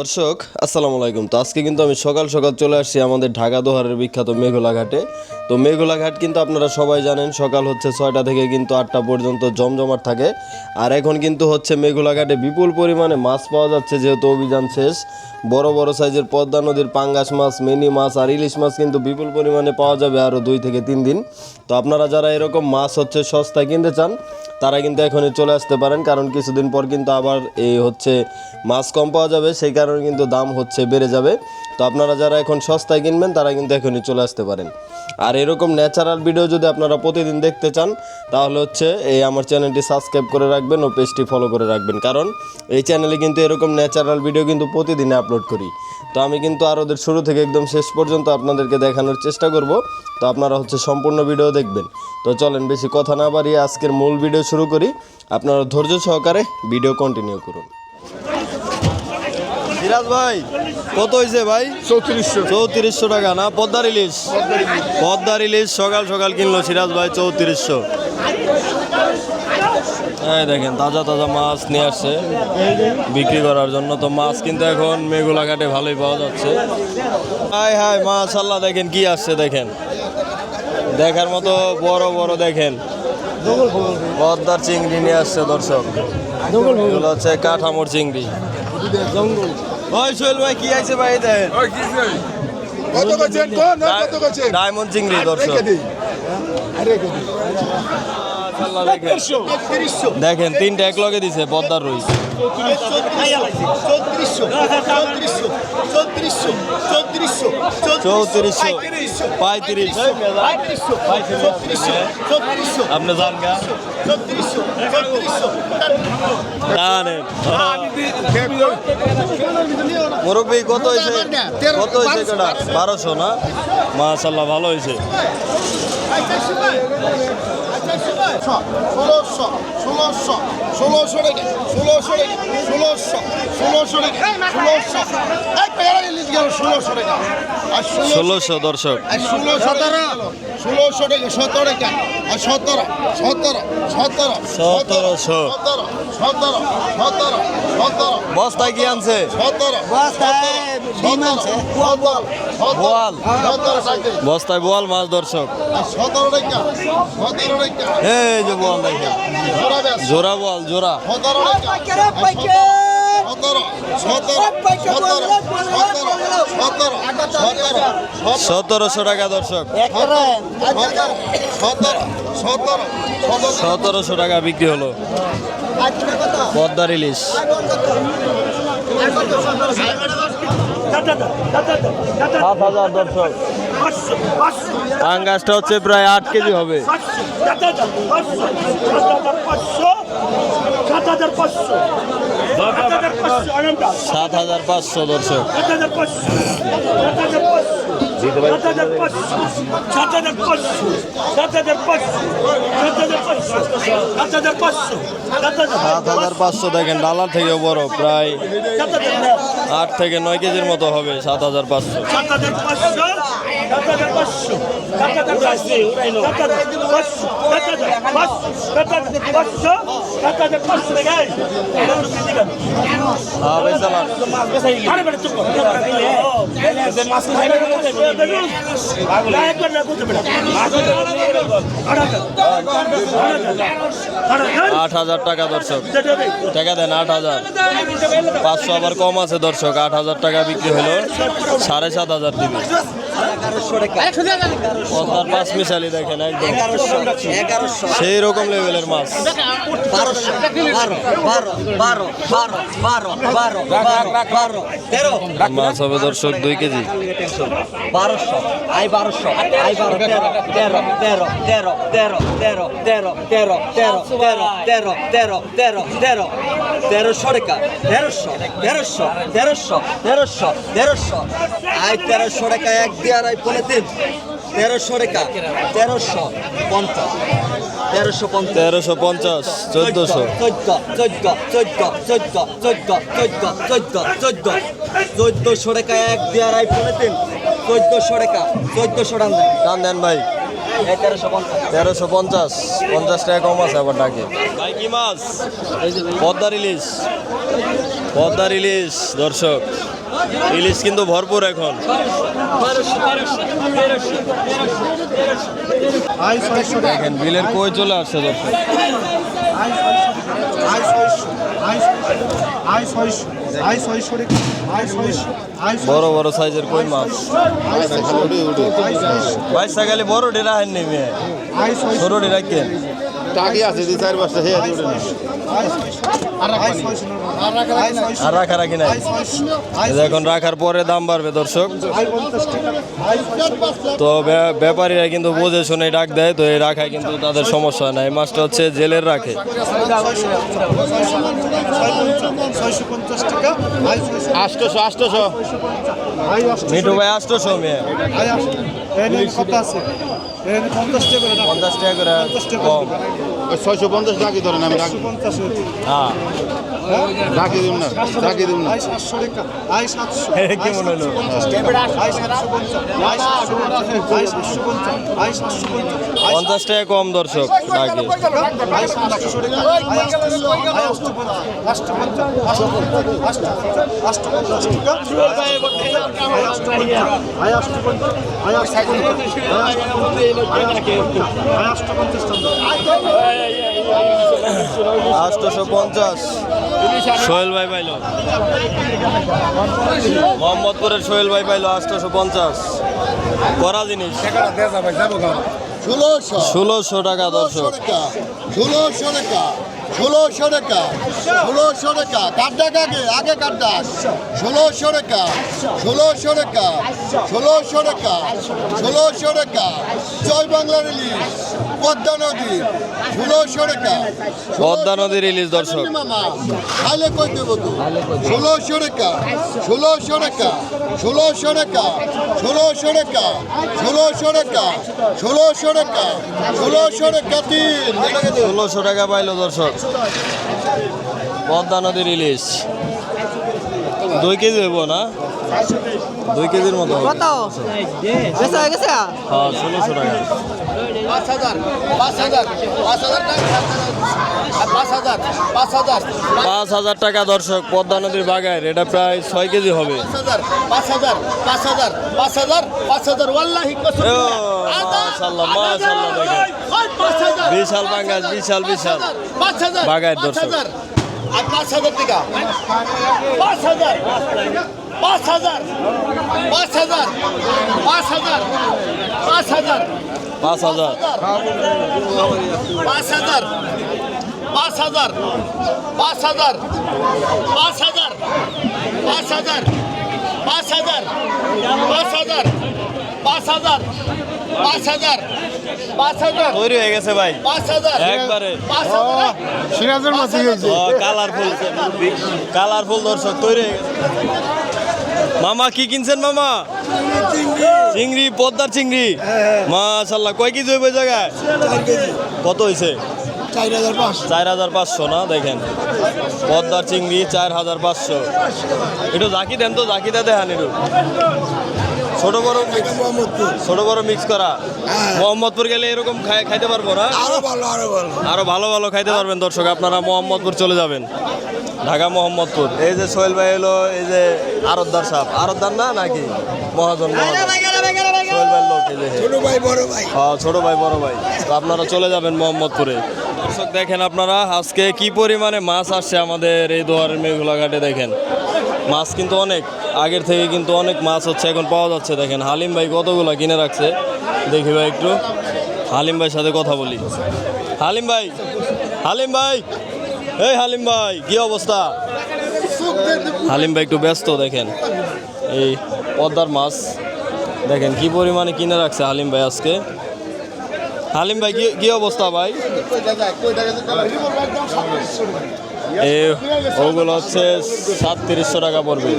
দর্শক, আসসালামু আলাইকুম। তো আজকে কিন্তু আমি সকাল সকাল চলে আসছি আমাদের ঢাকা দোহারের বিখ্যাত মেঘলা ঘাটে তো মেঘলা ঘাট কিন্তু আপনারা সবাই জানেন, সকাল হচ্ছে ছয়টা থেকে কিন্তু আটটা পর্যন্ত জমজমাট থাকে। আর এখন কিন্তু হচ্ছে মেঘলা ঘাটে বিপুল পরিমাণে মাছ পাওয়া যাচ্ছে, যেহেতু অভিযান শেষ। বড় বড় সাইজের পদ্মা নদীর পাঙ্গাস মাছ, মিনি মাছ আর ইলিশ মাছ কিন্তু বিপুল পরিমাণে পাওয়া যাবে আরও দুই থেকে তিন দিন। তো আপনারা যারা এরকম মাছ হচ্ছে সস্তায় কিনতে চান তারা কিন্তু এখনই চলে আসতে পারেন, কারণ কিছুদিন পর কিন্তু আবার এই হচ্ছে মাছ কম পাওয়া যাবে, সেই কারণে কিন্তু দাম হচ্ছে বেড়ে যাবে। তো আপনারা যারা এখন সস্তায় কিনবেন, তারা কিন্তু এখনই চলে আসতে পারেন। আর এরকম ন্যাচারাল ভিডিও যদি আপনারা প্রতিদিন দেখতে চান, তাহলে হচ্ছে এই আমার চ্যানেলটি সাবস্ক্রাইব করে রাখবেন ও পেজটি ফলো করে রাখবেন। কারণ এই চ্যানেলে কিন্তু এরকম ন্যাচারাল ভিডিও কিন্তু প্রতিদিনে আপলোড করি। তো আমি কিন্তু আর ওদের শুরু থেকে একদম শেষ পর্যন্ত আপনাদেরকে দেখানোর চেষ্টা করব। তো আপনারা হচ্ছে সম্পূর্ণ ভিডিও দেখবেন। তো চলেন বেশি কথা না বাড়িয়ে আজকের মূল ভিডিও শুরু করি। আপনারা ধৈর্য সহকারে ভিডিও কন্টিনিউ করুন। সিরাজ ভাই কত হয়েছে ভাই? চৌত্রিশশো। চৌত্রিশশো টাকা না? পদ্মার ইলিশ? পদ্মার ইলিশ সকাল সকাল কিনলো সিরাজ ভাই চৌত্রিশশো। এই দেখেন তাজা তাজা মাছ নিয়ে আসছে বিক্রি করার জন্য। তো মাছ কিন্তু এখন মেঘুলা ঘাটে ভালোই পাওয়া যাচ্ছে। হাই হাই মাশাল্লাহ দেখেন কি আসছে দেখেন। দেখার মতো বড় বড় দেখেন। পদ্মার চিংড়ি নিয়ে আসছে দর্শক। এগুলো হচ্ছে কাঠামোর চিংড়ি। ওই সোহেল ভাই কি আছে ভাই দেন? কত করছেন? কোন? কত করছেন? ডায়মন্ড চিংড়ি দর্শক। রেখে দেখেন। দেখেন তিনটা এক লগে দিছে পদ্মার রুই চৌত্রিশশো। পঁয়ত্রিশ। আপনি যান গা। মুরব্বী কত হয়েছে? কত হয়েছে কটা? বারোশো না? মাশাল্লাহ ভালো হয়েছে। ষোলোশো ষোলোশো ষোলোশো রেখে ষোলোশো রেখে ষোলোশো ষোলোশো রেখে ষোলোশো এক পেয়ারা ইলিশ গেল ষোলোশো রেখে আর ষোলো ষোলোশো দর্শক। আর ষোলো সতেরো ষোলোশো রেখে সতেরো রেখে আর সতেরো সতেরো সতেরো সতেরোশো। সতেরো সতেরো সতেরো সতেরো বস্তায় কি আনছে? সতেরো বস্তায় বোয়াল মাছ দর্শক। সতেরো রেখে সতেরো রেখে সতেরোশো টাকা দর্শক। সতেরোশো টাকা বিক্রি হলো। পদ্মার ইলিশ সাত হাজার দর্শক। আঙ্গাসটা হচ্ছে প্রায় আট কেজি হবে। সাত হাজার পাঁচশো দর্শক। সাত হাজার পাঁচশো, দেখেন ডালার থেকে বড়, প্রায় আট থেকে নয় কেজির মতো হবে সাত হাজার পাঁচশো। হ্যাঁ ভাই পাঁচশো আট হাজার টাকা, দর্শক। টাকা দেন আট হাজার। পাঁচশো আবার কম আছে, দর্শক। আট হাজার টাকা বিক্রি হলো, সাড়ে সাত হাজার দিবে। পাঁচ মিশালি দেখেন, একদম। সেই রকম লেভেলের মাছ মাছ হবে দর্শক দুই কেজি বারোশো আই বারোশো আই বারো তেরো তেরো তেরো তেরো তেরো তেরো তেরো তেরো তেরো তেরো তেরো তেরো তেরো তেরো তেরোশো টাকা তেরোশো তেরোশো তেরোশো তেরোশো তেরোশো আই তেরোশো টাকা এক দিয়ে আর আই পনে তিন তেরোশো টাকা তেরোশো পঞ্চাশ তেরোশো পঞ্চাশ। তেরোশো পঞ্চাশ চোদ্দশো। চোদ্দ চোদ্দ চোদ্দ চোদ্দ চোদ্দ চোদ্দ চোদ্দ চোদ্দ চোদ্দশো টাকা এক দিয়ে আর আই পনে তিন। চোদ্দশো টাকা চোদ্দশো টাকা দেন। টান দেন ভাই। তেরোশো পঞ্চাশ। তেরোশো পঞ্চাশ পঞ্চাশ টাকা কম আছে আবার ডাকে ভাই কি মাছ? পদ্মার ইলিশ পদ্মার ইলিশ দর্শক। ইলিশ কিন্তু ভরপুর এখন দেখেন বিলের কই চলে আসছে দর্শক বড় বড় সাইজের কই মাছ বাইশা গেলে বড় ডেরা হেন নেমে ছোট ডেরা কেন টাকি আছে দুই চার পাঁচটা আর রাখা রাখি নাই। এখন রাখার পরে দাম বাড়বে দর্শক। তো ব্যা- ব্যাপারীরা কিন্তু বুঝে শুনে ডাক দেয় তো এই রাখায় কিন্তু তাদের সমস্যা না। এই মাছটা হচ্ছে জেলের রাখে। আষ্টশো আষ্টশো। মিঠু ভাই আষ্টশো মেয়ে। পঞ্চাশ টাকা। করে কম। ওই ছয়শো পঞ্চাশ টাকা কি ধরেন আমি রাখি হ্যাঁ। ডাকি দিব না ডাকি দিব না। এটা কি মনে হলো পঞ্চাশ টাকা কম দর্শক ডাকে আটশোশো পঞ্চাশ। সোহেল ভাই পাইল। মোহাম্মদপুরের সোহেল ভাই পাইল আটশোশো পঞ্চাশ। করা জিনিস। ষোলোশো। টাকা দর্শক। ষোলোশো টাকা। ষোলোশো টাকা ষোলোশো টাকা ষোলোশো টাকা আগে কাটটা ষোলোশো টাকা ষোলোশো টাকা ষোলোশো টাকা ষোলোশো টাকা জয় বাংলার ইলিশ পদ্মা নদী ষোলোশো টাকা পদ্মা নদীর ইলিশ দর্শক খাইলে কই দেবো তো ষোলোশো টাকা ষোলোশো টাকা ষোলোশো টাকা ষোলোশো টাকা ষোলোশো টাকা ষোলোশো টাকা ষোলোশো টাকা তিন ষোলোশো টাকা পাইলো দর্শক পদ্মা নদীর ইলিশ। দুই কেজি হইব না? দুই কেজির মতো কত? বেচা হয়ে গেছে? হ্যাঁ ষোলোশো টাকা। পাঁচ হাজার পাঁচ হাজার পাঁচ হাজার টাকা পাঁচ হাজার পাঁচ হাজার। পাঁচ হাজার টাকা দর্শক পদ্মা নদীর বাগায় এটা প্রায় ছয় কেজি হবে। পাঁচ হাজার পাঁচ হাজার পাঁচ হাজার পাঁচ হাজার পাঁচ হাজার ওয়াল্লাহি কসম। ও, মাশাআল্লাহ, মাশাআল্লাহ দেখেন। বিশাল পাঙ্গাস বিশাল বিশাল পাঁচ দর্শক। হাজার আর পাঁচ হাজার টাকা পাঁচ হাজার পাঁচ হাজার পাঁচ হাজার পাঁচ হাজার পাঁচ হাজার পাঁচ হাজার পাঁচ হাজার পাঁচ হাজার পাঁচ হাজার পাঁচ হাজার পাঁচ হাজার পাঁচ হাজার পাঁচ হাজার পাঁচ হাজার পাঁচ হাজার পাঁচ হাজার তৈরি হয়ে গেছে ভাই। একবারে। সিরাজের মাছ কালারফুল। কালারফুল দর্শক তৈরি হয়ে গেছে। মামা কি কিনছেন মামা? চিংড়ি পদ্মার চিংড়ি। মাশাল্লাহ কয় কেজি হইব জায়গায়? কত হয়েছে চার হাজার পাঁচশো। না দেখেন। পদ্মার চিংড়ি চার হাজার পাঁচশো। একটু জাকি দেন তো জাকিটা দেখান একটু। ছোট বড় mix- ছোট বড় মিক্স করা। মোহাম্মদপুর গেলে এরকম খাই- খাইতে পারব না? আরও ভালো ভালো। খাইতে পারবেন দর্শক আপনারা মোহাম্মদপুর চলে যাবেন। ঢাকা মোহাম্মদপুর। এই যে সোহেল ভাই এলো এই যে আরদ্দার সাহেব। আরদ্দার না নাকি? মহাজন মহাজন। সোহেল ভাইয়ের লোক এই যে। ছোট ভাই বড় ভাই। হ্যাঁ ছোট ভাই বড় ভাই। তো আপনারা চলে যাবেন মোহাম্মদপুরে। দর্শক দেখেন আপনারা আজকে কি পরিমাণে মাছ আসছে আমাদের এই দোয়ারের মেঘুলা ঘাটে দেখেন। মাছ কিন্তু অনেক। আগের থেকে কিন্তু অনেক মাছ হচ্ছে, এখন পাওয়া যাচ্ছে। দেখেন, হালিম ভাই কতগুলো কিনে রাখছে? দেখি ভাই একটু। হালিম ভাইয়ের সাথে কথা বলি। হালিম ভাই হালিম ভাই, এই হালিম ভাই, কি অবস্থা? হালিম ভাই একটু ব্যস্ত, দেখেন। এই পদ্মার মাছ, দেখেন, কি পরিমাণে কিনে রাখছে হালিম ভাই আজকে? হালিম ভাই, কি কি অবস্থা ভাই? এ ওগুলো হচ্ছে সাতত্রিশশো টাকা পড়বে।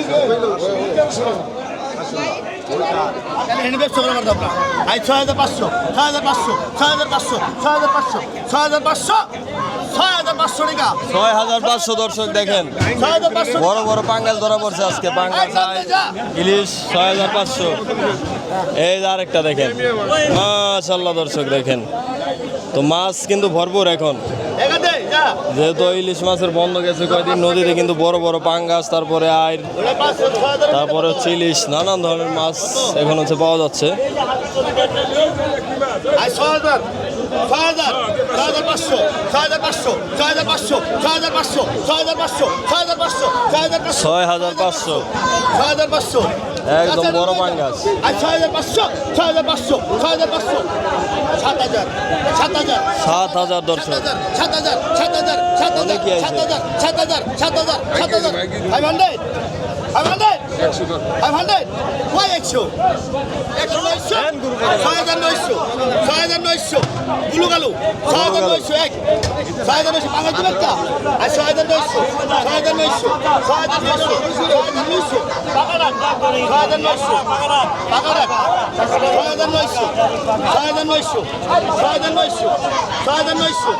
ছয় হাজার পাঁচশো ছয় হাজার পাঁচশো ছয় হাজার পাঁচশো ছয় হাজার পাঁচশো ছয় হাজার পাঁচশো ছয় হাজার পাঁচশো দর্শক দেখেন। বড় বড় পাঙ্গাস ধরা পড়ছে আজকে পাঙ্গাস ইলিশ ছয় হাজার পাঁচশো। এই আরেকটা দেখেন। মাশাল্লাহ দর্শক দেখেন। তো মাছ কিন্তু ভরপুর এখানে। যেহেতু ইলিশ মাছের বন্ধ গেছে কয়েকদিন নদীতে কিন্তু বড় বড় পাঙ্গাস তারপরে আইর তারপরে হচ্ছে ইলিশ নানান ধরনের মাছ এখন হচ্ছে পাওয়া যাচ্ছে আয় ছয় হাজার ছয় হাজার ছয় হাজার পাঁচশো একদম আচ্ছা, বড় আচ্ছা, পাঙ্গাস। আচ্ছা। আর ছয় হাজার পাঁচশো ছয় হাজার পাঁচশো ছয় হাজার পাঁচশো। সাত হাজার সাত হাজার। সাত হাজার দর্শক। সাত হাজার সাত হাজার সাত হাজার সাত হাজার সাত হাজার সাত হাজার সাত হাজার five hundred five hundred five hundred Y একশো একশো নয়শো ছয় হাজার নয়শো ছয় হাজার নয়শো গুলু গালু ছয় হাজার নয়শো এক ছয় হাজার নয়শো পাঁচ হাজার একটা আর ছয় হাজার নয়শো ছয় হাজার নয়শো ছয় হাজার নয়শো ছয় হাজার নয়শো ছয় হাজার নয়শো পাকারাক ছয় হাজার নয়শো ছয় হাজার নয়শো ছয় হাজার নয়শো ছয় হাজার নয়শো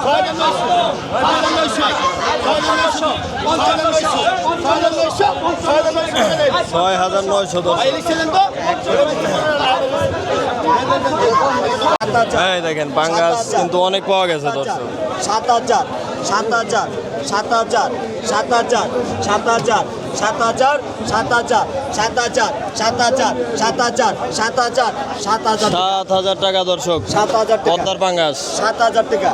ছয় হাজার নয়শো ছয় হাজার নয়শো ছয় হাজার নয়শো ছয় হাজার নয়শো ছয় হাজার নয়শো ছয় হাজার নয়শো ছয় হাজার নয়শো দর্শক ভাই লিখছিলেন তো এই দেখেন পাঙ্গাস কিন্তু অনেক পাওয়া গেছে দর্শক সাত হাজার সাত হাজার সাত হাজার সাত হাজার সাত হাজার সাত হাজার সাত হাজার সাত হাজার সাত হাজার সাত হাজার সাত হাজার সাত হাজার সাত হাজার টাকা দর্শক সাত হাজার টাকা পদ্মার পাঙ্গাস সাত হাজার টাকা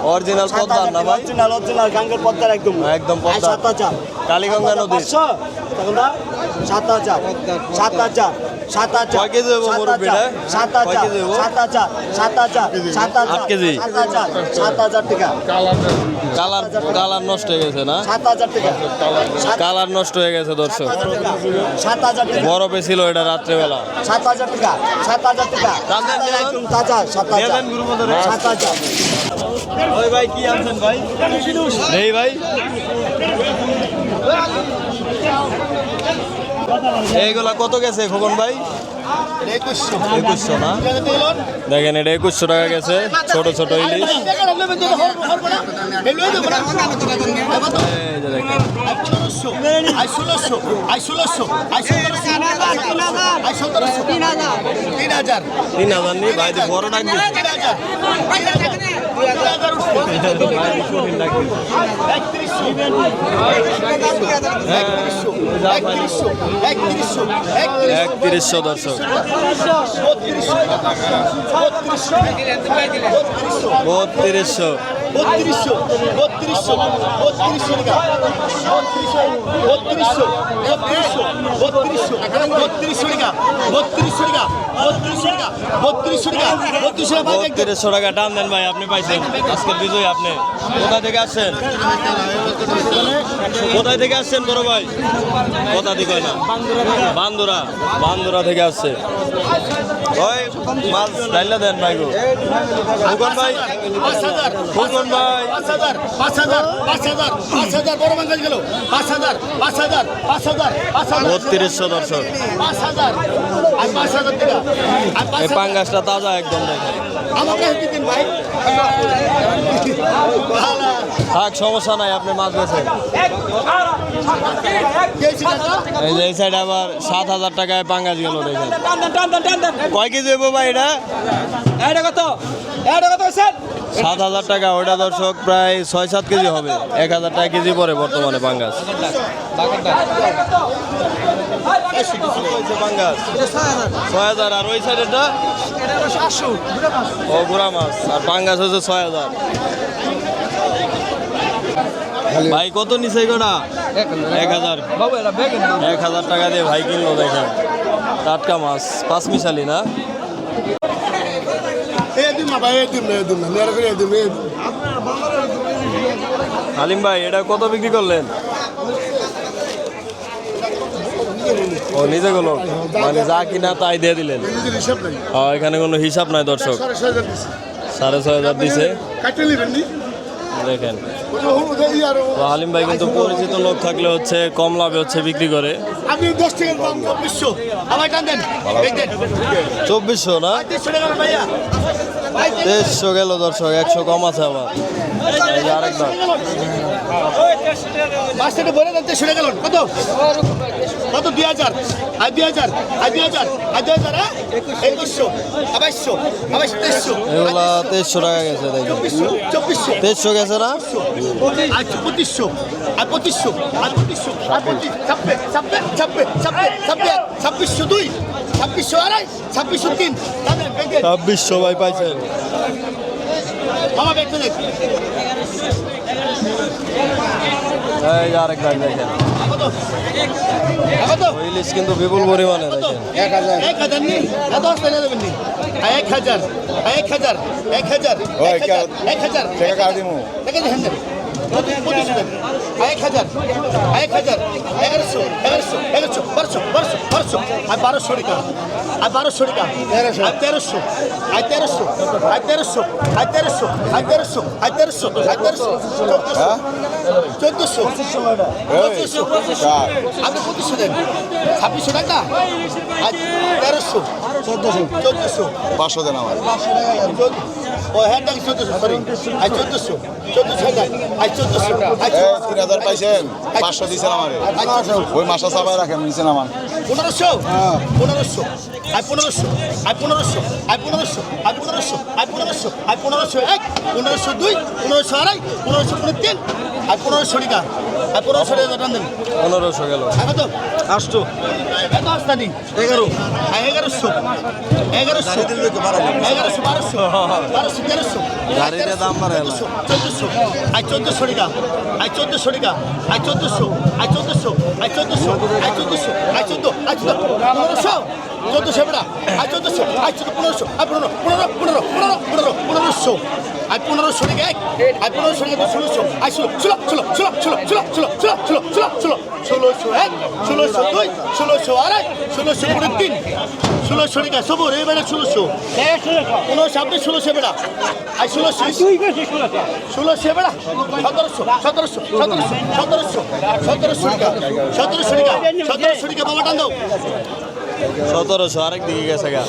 সাত পদ্মার না ভাই? original, original, গাঙ্গের পদ্মার একদম একদম আর পদ্মার। সাত হাজার কালীগঙ্গা সাত হাজার নদীর। পাঁচশো, তখন না? সাত হাজার সাত হাজার সাত সাত সাত? সাত কেজি? হাজার টাকা কালার কালার নষ্ট হয়ে গেছে না সাত হাজার টাকা কালার নষ্ট হয়ে গেছে দর্শক সাত হাজার টাকা বরফে ছিল এটা রাত্রেবেলা সাত হাজার টাকা সাত হাজার টাকা তাজা সাত হাজার হাজার ওই ভাই কি আনছেন ভাই ভাই এইগুলা কত গেছে খোকন ভাই? একুশশো না? দেখেন, এটা একুশশো টাকা গেছে, ছোট ছোট ইলিশ। ষোলোশো ষোলোশো ষোলোশো তিন হাজার। তিন হাজার। নেই ভাই বড় একত্রিশশো দর্শক। বত্রিশশো। বত্রিশশো বত্রিশশো বত্রিশশো টাকা। বত্রিশশো বত্রিশশো বত্রিশশো বত্রিশশো বত্রিশশো টাকা বত্রিশশো টাকা। বত্রিশশো টাকা টান দেন ভাই আপনি পাইছেন আজকের বিজয় আপনি। কোথা থেকে আসছেন? কোথায় থেকে আসছেন বড় ভাই? কোথা থেকে না? বান্দুরা। বান্দুরা থেকে আসছে। ওই মাছ ডাইলা দেন ভাই গো। ফুকন ভাই। পাঁচ হাজার ফুকন ভাই। পাঁচ হাজার পাঁচ হাজার পাঁচ হাজার পাঁচ হাজার বড় বাঙ্গাল গেল পাঁচ হাজার পাঁচ হাজার। পাঁচ হাজার পাঁচ হাজার বত্রিশশো দর্শক পাঁচ হাজার আর পাঁচ হাজার টাকা এই পাঙ্গাসটা তাজা একদম থাক সমস্যা নাই আপনি মাছ বেছেন এই যে এই সাইডে আবার সাত হাজার টাকায় পাঙ্গাস গেল দেখেন। কয় কেজি হইব ভাই এটা? কত সাত হাজার টাকা ওইটা দর্শক প্রায় ছয় সাত কেজি হবে। এক হাজার টাকা কেজি পরে বর্তমানে পাঙ্গাস। ওই মাছ। আর ছয় হাজার। ভাই, কত নিছে গোটা এক হাজার। এক হাজার টাকা দিয়ে ভাই কিনলো, দেখেন। টাটকা মাছ পাঁচ মিশালি না? হালিম ভাই, এটা কত বিক্রি করলেন? ও নিজে গুলো? মানে যা কিনা তাই দিয়ে দিলেন? এখানে কোনো হিসাব নাই দর্শক। সাড়ে ছয় হাজার দিছি। দেখেন। হালিম ভাই কিন্তু পরিচিত লোক থাকলে হচ্ছে কম লাভে হচ্ছে বিক্রি করে। আপনি দশ টাকার দাম চব্বিশশো। আমার টান দেন। চব্বিশশো না? ভাইয়া। তেইশশো গেল দর্শক একশো কম আছে আবার এই যে আরেক পাঁচ থেকে বলে দেন শুনে গেল। কত? কত? দুই হাজার। আর দুই হাজার। আর দুই হাজার। আর দুই হাজার হ্যাঁ? একুশশো। তেইশশো। এগুলা তেইশশো টাকা গেছে চব্বিশশো চব্বিশশো। তেইশশো গেছে না? আর পঁচিশশো। আর পঁচিশশো। আর পঁচিশশো। আর পঁচিশ ছাব্বে ছাব্বে ছাব্বে ছাব্বে ছাব্বে ছাব্বিশশো দুই। ছাব্বিশশো আড়াই ছাব্বিশশো তিন। ছাব্বিশশো ভাই পাইছেন। এই আরেক দাম দেখেন। ইলিশ কিন্তু বিপুল পরিমাণে দেখেন। এক হাজার। নি? না দশ টাকা দেবেন নি। এক হাজার। এক হাজার। এক হাজার। এক হাজার। এক হাজার। টাকা কার টাকা দেখেন এক হাজার। এক হাজার। এগারোশো এগারোশো এগারোশো বারোশো বারোশো বারোশো। আর বারোশো টাকা। আর বারোশো টাকা। আর তেরোশো। আর তেরোশো। আর তেরোশো। আর তেরোশো। আর তেরোশো। আর তেরোশো। আর তেরোশো। চোদ্দোশো। চোদ্দোশো। আপনি পঁচিশশো দেন। ছাব্বিশশো টাকা। আর তেরোশো। চোদ্দোশো। চোদ্দোশো। পাঁচশো দেন আমার ও হ্যাঁ টাকা চোদ্দোশো সরি আর চোদ্দোশো। চোদ্দোশো আর চোদ্দোশো। তিন হাজার পাইছেন? পাঁচশো দিয়েছেন আমার। ওই মাসা চাপাই রাখেন নামান পনেরোশো? পনেরোশো। আর পনেরোশো। আর পনেরোশো। আর পনেরোশো। আর পনেরোশো। আর পনেরোশো। আর পনেরোশো এক পনেরোশো দুই পনেরোশো আড়াই পনেরোশো পনেরো তিন আর পনেরোশো টাকা আর পনেরোশো টাকা টান দেন। পনেরোশো গেল। আর কত? আটশো। এত আসতানি এগারো। আর এগারোশো। এগারোশো। এগারোশো বারোশো। বারোশো। তেরোশো গাড়ির দাম বাড়ে। চোদ্দোশো আর চোদ্দোশো টাকা আর চোদ্দোশো টাকা আর চোদ্দোশো আর চোদ্দোশো আর চোদ্দোশো আর চোদ্দোশো আর চোদ্দ আর চোদ্দ পনেরোশো চোদ্দোশো বেড়া আর চোদ্দোশো আর চোদ্দ পনেরোশো আর পনেরো পনেরো পনেরো পনেরো পনেরো পনেরোশো আর পনেরোশো টাকা আর পনেরোশো টাকা ষোলোশো আর ষোলো ষোলো ষোলো ষোলো ষোলো ষোলো ষোলো ষোলো ষোলো ষোলো ষোলো ষোলোশো এক ষোলোশো দুই ষোলোশো আড়াই ষোলোশো পনেরো তিন ষোলোশো টাকা সবর এবারে ষোলোশো। পনেরোশো আপনি ষোলোশো বেড়া। আর ষোলোশো ষোলোশো। বেড়া। সতেরোশো সতেরোশো সতেরোশো সতেরোশো সতেরোশো টাকা সতেরোশো টাকা সতেরোশো টাকা বাবা টান দাও। সতেরোশো আরেক দিকে গেছে গা।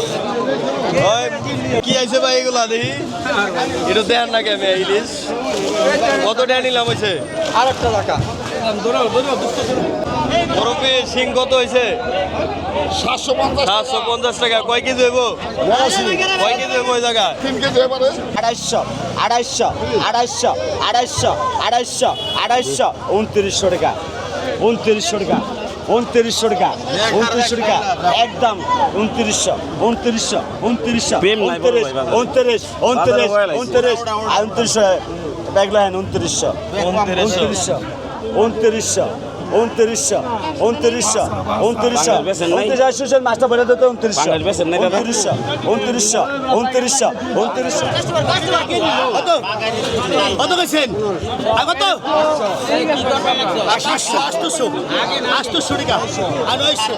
কি আইছে ভাই এগুলা দেখি? এটা দেন না কেমন ইলিশ? কত টাকা নিলাম হয়েছে আর একটা টাকা বরফে সিং কত হয়েছে সাতশো পঞ্চাশ সাতশো পঞ্চাশ টাকা। কয় কেজি হইব? কয় কেজি হইব ওই জায়গায়? তিন কেজি এবারে আড়াইশো আড়াইশো আড়াইশো আড়াইশো আড়াইশো আড়াইশো উনত্রিশশো টাকা উনত্রিশশো টাকা উনত্রিশশো টাকা উনত্রিশশো টাকা একদম উনত্রিশশো উনত্রিশশো উনত্রিশশো উনত্রিশ উনত্রিশ উনত্রিশ উনত্রিশ উনত্রিশশো দেখলেন হ্যাঁ, উনত্রিশশো। উনত্রিশশো উনত্রিশশো উনত্রিশশো উনত্রিশশো উনত্রিশশো। উনত্রিশ আসছেন মাছটা বলে দিতে উনত্রিশশো। উনত্রিশশো উনত্রিশশো উনত্রিশশো উনত্রিশশো। কত গেছেন? কত আটশোশো আটশোশো টাকা। আর নয়শো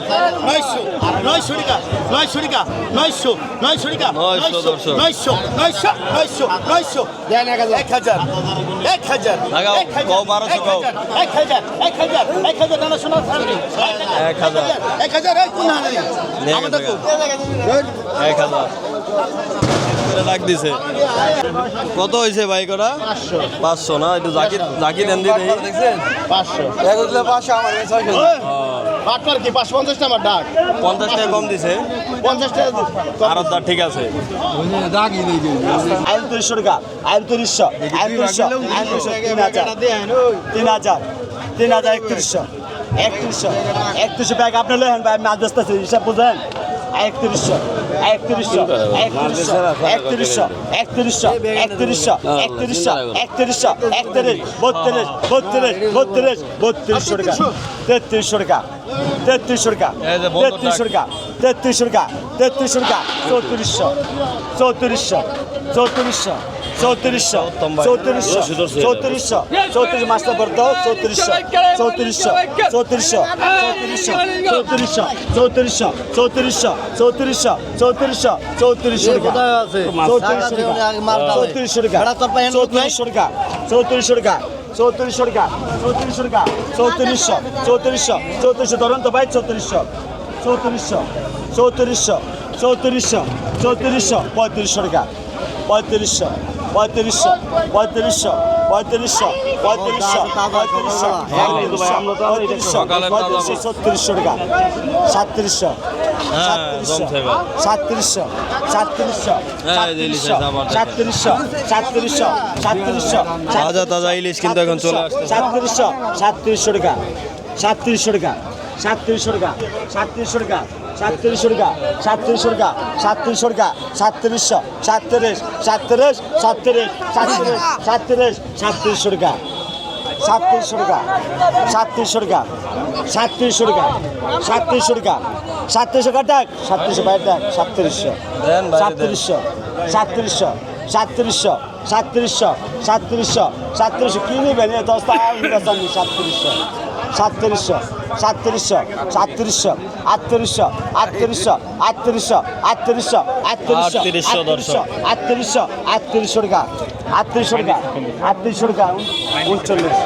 নয়শো নয়শো টাকা নয়শো টাকা নয়শো নয়শো টাকা নয়শো। নয়শো নয়শো নয়শো নয়শো এক হাজার এক হাজার এক হাজার এক হাজার, এক হাজার এক হাজার। এক হাজার টানা শোনা এক হাজার। এক হাজার এই কোন হাজার? আমাদের এক হাজার। করে দিছে। কত হয়েছে ভাই করা পাঁচশো। না? একটু জাকি জাকি দেন দি দেখি পাঁচশো। কি? পাঁচশো পঞ্চাশ আমার ডাক? পঞ্চাশ টাকা কম দিছে। পঞ্চাশ টাকা আর তার ঠিক আছে। টাকা। তিন হাজার। তিন হাজার। তিন হাজার একত্রিশশো। একত্রিশশো। একত্রিশশো ব্যাগ আপনি লেন ভাই মাছ বেচতেছে হিসাব বুঝেন? একত্রিশশো একত্রিশশো একত্রিশশো একত্রিশশো একত্রিশশো একত্রিশশো একত্রিশশো একত্রিশশো একত্রিশ বত্রিশ বত্রিশ বত্রিশ বত্রিশশো টাকা। তেত্রিশশো টাকা। তেত্রিশশো টাকা। তেত্রিশশো টাকা। তেত্রিশশো টাকা। তেত্রিশশো টাকা। চৌত্রিশশো। চৌত্রিশশো। চৌত্রিশশো। চৌত্রিশশো চৌত্রিশশো চৌত্রিশশো চৌত্রিশ মাসটা করতে চৌত্রিশশো চৌত্রিশশো চৌত্রিশশো চৌত্রিশশো চৌত্রিশশো চৌত্রিশশো চৌত্রিশশো চৌত্রিশশো চৌত্রিশশো চৌত্রিশশো চৌত্রিশশো টাকা চৌত্রিশশো টাকা চৌত্রিশশো টাকা চৌত্রিশশো টাকা চৌত্রিশশো টাকা চৌত্রিশশো চৌত্রিশশো চৌত্রিশশো ধরুন তো ভাই চৌত্রিশশো চৌত্রিশশো চৌত্রিশশো চৌত্রিশশো চৌত্রিশশো পঁয়ত্রিশশো টাকা পঁয়ত্রিশশো পঁয়ত্রিশশো পঁয়ত্রিশশো পঁয়ত্রিশশো পঁয়ত্রিশশো পঁয়ত্রিশশো পঁয়ত্রিশশো পঁয়ত্রিশশো ছত্রিশশো টাকা সাতত্রিশশো সাতত্রিশশো সাতত্রিশশো সাতত্রিশশো সাতত্রিশশো সাতত্রিশশো তাজা তাজা ইলিশ কিন্তু এখন চলে সাতত্রিশশো সাতত্রিশশো টাকা সাতত্রিশশো টাকা। সাতত্রিশশো সাতত্রিশশো সাতত্রিশশো কি ডাক সাতত্রিশশো সাতত্রিশশো সাতত্রিশশো সাতত্রিশশো সাতত্রিশশো আটত্রিশশো আটত্রিশশো আটত্রিশশো আটত্রিশশো আটত্রিশশো আটত্রিশশো আটত্রিশশো টাকা আটত্রিশশো টাকা আটত্রিশশো টাকা উনচল্লিশ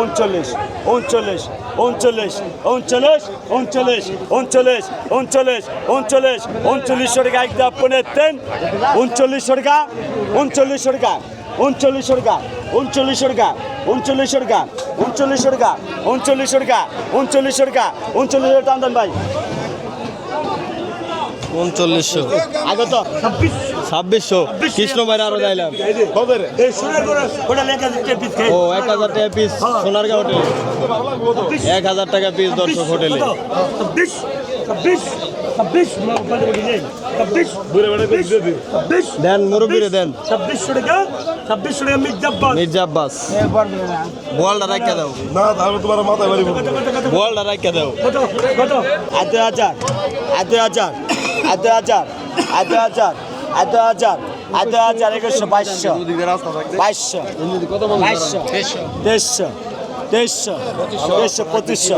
উনচল্লিশ উনচল্লিশ উনচল্লিশ উনচল্লিশ উনচল্লিশ উনচল্লিশ উনচল্লিশ উনচল্লিশ উনচল্লিশশো টাকা একদম পনেরো তেন উনচল্লিশশো টাকা উনচল্লিশশো টাকা। উনচল্লিশের গা উনচল্লিশের গা উনচল্লিশের গা উনচল্লিশের গা উনচল্লিশের গা উনচল্লিশের গা উনচল্লিশের টান ভাই। উনচল্লিশশো। আগে তো ছাব্বিশশো। কৃষ্ণ আরও এক হাজার টাকা পিস হোটেল হ্যাঁ। এক হাজার টাকা পিস দর্শক হোটেলে দেন মুরব্বীরে দেন। ছাব্বিশশো টাকা ছাব্বিশশো টাকা মির্জাব্বাস মির্জা আব্বাস। বোয়ালটা রাখা দাও। না তাহলে তোমার মাথায় বাড়ি বোয়ালটা রাখা দাও। কত আট হাজার আট হাজার আট হাজার আট হাজার আট হাজার আট হাজার একুশশো বাইশশো বাইশশো বাইশশো তেইশশো তেইশশো তেইশশো পঁচিশশো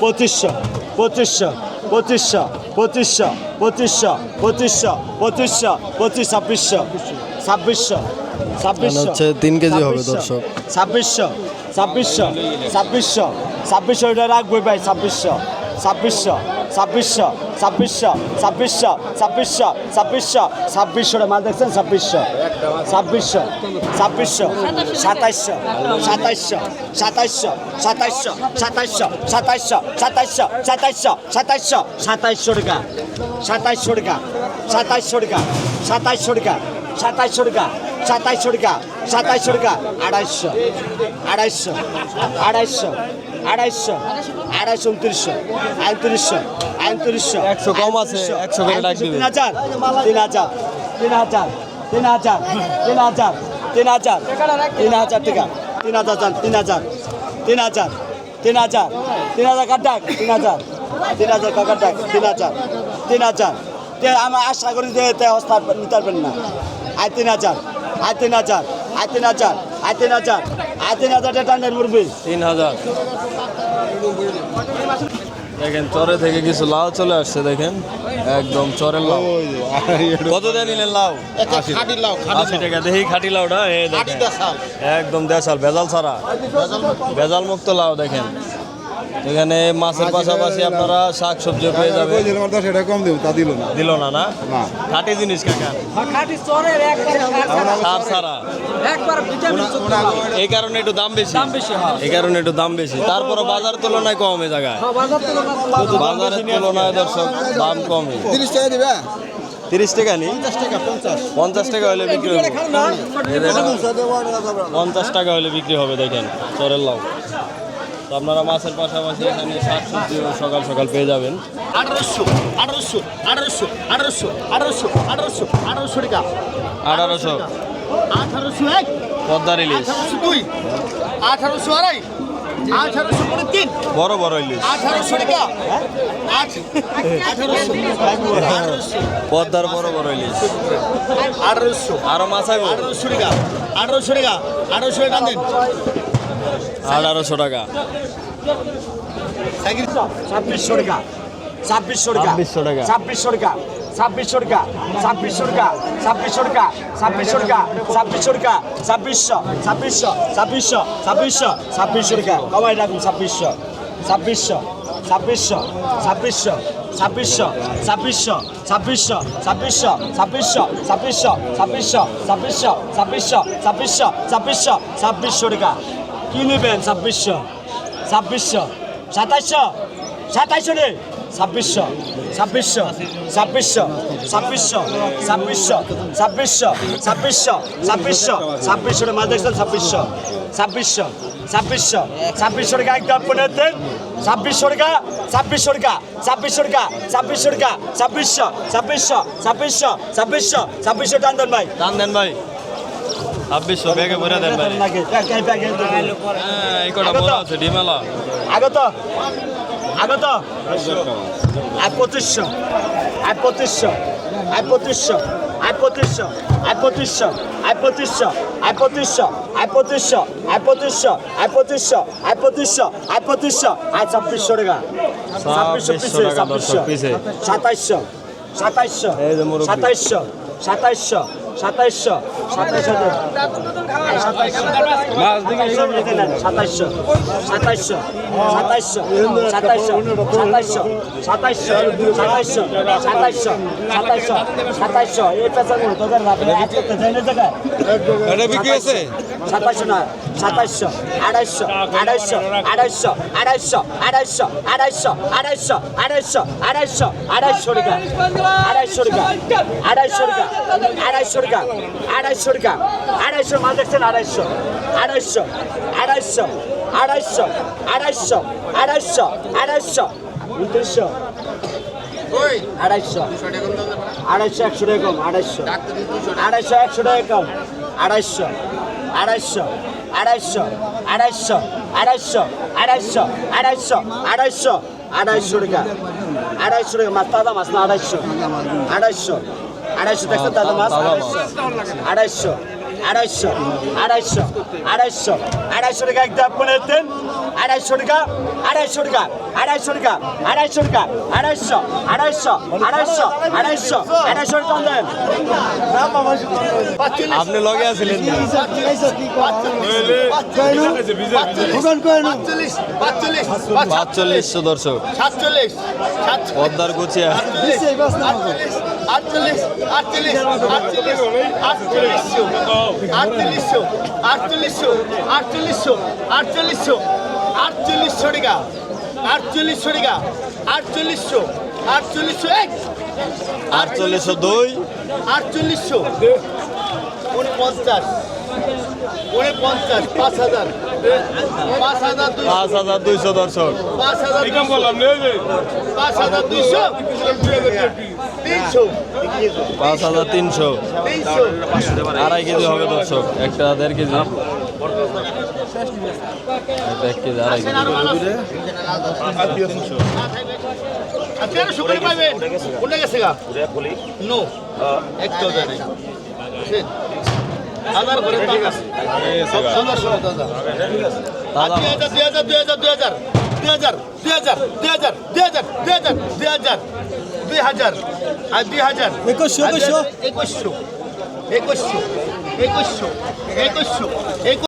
পঁচিশশো পঁচিশশো পঁচিশশো পঁচিশশো পঁচিশশো পঁচিশশো পঁচিশশো পঁচিশ ছাব্বিশশো ছাব্বিশশো ছাব্বিশশো হচ্ছে তিন কেজি হবে দর্শক। ছাব্বিশশো ছাব্বিশশো ছাব্বিশশো ছাব্বিশশো এটা রাখবে ভাই ছাব্বিশশো ছাব্বিশশো। ছাব্বিশশো ছাব্বিশশো ছাব্বিশশো ছাব্বিশশো ছাব্বিশশো ছাব্বিশশো মাল দেখছেন? ছাব্বিশশো ছাব্বিশশো ছাব্বিশশো, সাতাইশশো সাতাইশশো সাতাইশশো সাতাইশশো সাতাইশশো সাতাইশশো সাতাইশশো সাতাইশশো সাতাইশশো সাতাইশশো টাকা সাতাইশশো টাকা সাতাইশশো টাকা সাতাইশশো টাকা সাতাইশশো টাকা সাতাইশশো টাকা সাতাইশশো টাকা আড়াইশো আড়াইশো আড়াইশো আড়াইশো আড়াইশো উনত্রিশশো আইনত্রিশশো আইনত্রিশশো একশো কম আছে, একশো করে ডাক। তিন হাজার তিন হাজার তিন হাজার তিন হাজার তিন হাজার তিন হাজার তিন হাজার টাকা তিন হাজার যান, তিন হাজার তিন হাজার তিন হাজার তিন হাজার কার ডাক? তিন হাজার তিন হাজার কাকার ডাক? তিন হাজার তিন হাজার আমি আশা করি যে এতে হস্তা নিতে পারবেন না। আয় তিন হাজার আয় তিন হাজার আয় তিন হাজার আয় তিন হাজার আয় তিন হাজার টান্ডের মুরবি তিন হাজার। দেখেন চরে থেকে কিছু লাউ চলে আসছে দেখেন। একদম চরের লাউ। কত দিয়ে নিলেন লাউ? আশি টাকা। দেখি খাটি লাউটা একদম দেশাল ভেজাল ছাড়া। ভেজাল মুক্ত লাউ দেখেন। এখানে মাছের পাশাপাশি আপনারা শাক সবজিও পেয়ে যাবেন। আমার দশ টাকা কম দেবো তা দিল না। দিল না না। খাটি জিনিস কাকা। খাটি সার মাল। এই কারণে একটু দাম বেশি। দাম বেশি, হ্যাঁ। এই কারণে একটু দাম বেশি। তারপরে বাজার তুলনায় কম এই জায়গায়। বাজারের তুলনায় দর্শক দাম কমই তিরিশ টাকা দিবে? তিরিশ টাকা নি? পঞ্চাশ টাকা হলে বিক্রি হবে। পঞ্চাশ টাকা হলে বিক্রি হবে দেখেন চরের লাউ তো আপনারা মাছের পাশাপাশি এখানে শাক সবজিও সকাল সকাল পেয়ে যাবেন। আঠারোশো আঠারোশো আঠারোশো আঠারোশো আঠারোশো আঠারোশো আঠারোশো টাকা। আঠারোশো। আঠারোশো এক। পদ্মার ইলিশ। আঠারোশো দুই। আঠারোশো আড়াই। আঠারোশো তিন বড় বড় ইলিশ। আঠারোশো টাকা। পদ্মার বড় বড় ইলিশ। আঠারোশো। আরও মাছ আইব। আঠারোশো টাকা। আঠারোশো টাকা। আঠারোশো টাকা দেন। আঠারোশো টাকা ছাব্বিশশো টাকা ছাব্বিশশো টাকা 2600 টাকা। ছাব্বিশশো টাকা ছাব্বিশশো টাকা ছাব্বিশশো টাকা ছাব্বিশশো টাকা ছাব্বিশশো টাকা ছাব্বিশশো টাকা ছাব্বিশশো ছাব্বিশশো ছাব্বিশশো ছাব্বিশশো ছাব্বিশশো টাকা কমাই রাখুন ছাব্বিশশো ছাব্বিশশো ছাব্বিশশো ছাব্বিশশো ছাব্বিশশো ছাব্বিশশো ছাব্বিশশো ছাব্বিশশো ছাব্বিশশো ছাব্বিশশো ছাব্বিশশো ছাব্বিশশো ছাব্বিশশো ছাব্বিশশো ছাব্বিশশো ছাব্বিশশো টাকা কি নেবেন ছাব্বিশশো ছাব্বিশশো সাতাইশশো সাতাইশশো রে ছাব্বিশশো ছাব্বিশশো ছাব্বিশশো ছাব্বিশশো ছাব্বিশশো ছাব্বিশশো ছাব্বিশশো ছাব্বিশশো ছাব্বিশশো মাল দেখছেন ছাব্বিশশো ছাব্বিশশো ছাব্বিশশো ছাব্বিশশো টাকা একদম পনেরো দিন ছাব্বিশশো টাকা ছাব্বিশশো টাকা ছাব্বিশশো টাকা ছাব্বিশশো টাকা ছাব্বিশশো ছাব্বিশশো ছাব্বিশশো ছাব্বিশশো ছাব্বিশশো টান দেন ভাই দাম দেন ভাই ছাব্বিশশো ব্যাগে ভরে দেন ভাই হ্যাঁ, এই কটা বলা আছে ডিমেলা আগত আগত আর পঁচিশশো আর পঁচিশশো আর পঁচিশশো আর পঁচিশশো আর পঁচিশশো আর পঁচিশশো আর পঁচিশশো আর পঁচিশশো আর পঁচিশশো আর পঁচিশশো আর পঁচিশশো আর পঁচিশশো আর ছাব্বিশশো টাকা ছাব্বিশশো টাকা সাতাইশশো সাতাইশশো। সাতাইশশো সাতাইশশো সাতাইশশো সাতাশ হাজার সাতাইশশো সাতাইশশো সাতাইশশো সাতাইশশো সাতাইশশো সাতাইশশো সাতাইশশো সাতাইশশো সাতাইশশো সাতাইশশো এই বিক্রি আছে সাতাইশশো না সাতাইশশো আড়াইশো আড়াইশো আড়াইশো আড়াইশো আড়াইশো আড়াইশো আড়াইশো আড়াইশো আড়াইশো আড়াইশো টাকা আড়াইশো টাকা আড়াইশো টাকা আড়াইশো টাকা দেখছেন আড়াইশো আড়াইশো আড়াইশো আড়াইশো আড়াইশো আড়াইশো আড়াইশো উনত্রিশশো আড়াইশো আড়াইশো একশো টাকা কম আড়াইশো আড়াইশো একশো টাকা কম আড়াইশো আড়াইশো আড়াইশো আড়াইশো আড়াইশো আড়াইশো আড়াইশো আড়াইশো আড়াইশো টাকা আড়াইশো টাকা মাছ তাজা মাছ না আড়াইশো আড়াইশো আড়াইশো দেখছেন তাজা মাছ আড়াইশো আড়াইশো আড়াইশো আড়াইশো আড়াইশো টাকা একদম পনেরো দিন আড়াইশো টাকা আড়াইশো টাকা আড়াইশো টাকা আড়াইশো টাকা আড়াইশো আড়াইশো আড়াইশো আড়াইশো আড়াইশো টাকা দেন। আপনি লগে আছিলেন পাঁচচল্লিশশো দর্শক সাতচল্লিশ পদ্মার গুছিয়া আটচল্লিশ আটচল্লিশ আটচল্লিশ আটচল্লিশশো আটচল্লিশশো আটচল্লিশশো আটচল্লিশশো আটচল্লিশশো আটচল্লিশশো টাকা আটচল্লিশশো টাকা আটচল্লিশশো আটচল্লিশশো এক আটচল্লিশশো দুই আটচল্লিশশো উনপঞ্চাশ। পাঁচ হাজার। দুইশো। দর্শক। পাঁচ হাজার তিনশো। আড়াই কেজি হবে দর্শক একটা দেড় কেজি। এক কেজি আড়াই কেজি। અત્યારે છોકરી પાસે ઉડે হাজার করে টাকা আছে পনেরোশো দাদা আর দুই হাজার দুই হাজার দুই হাজার দুই হাজার দুই হাজার দুই হাজার দুই হাজার দুই হাজার দুই হাজার দুই হাজার আর দুই হাজার একুশশো একুশশো একুশশো একুশশো একুশশো একুশশো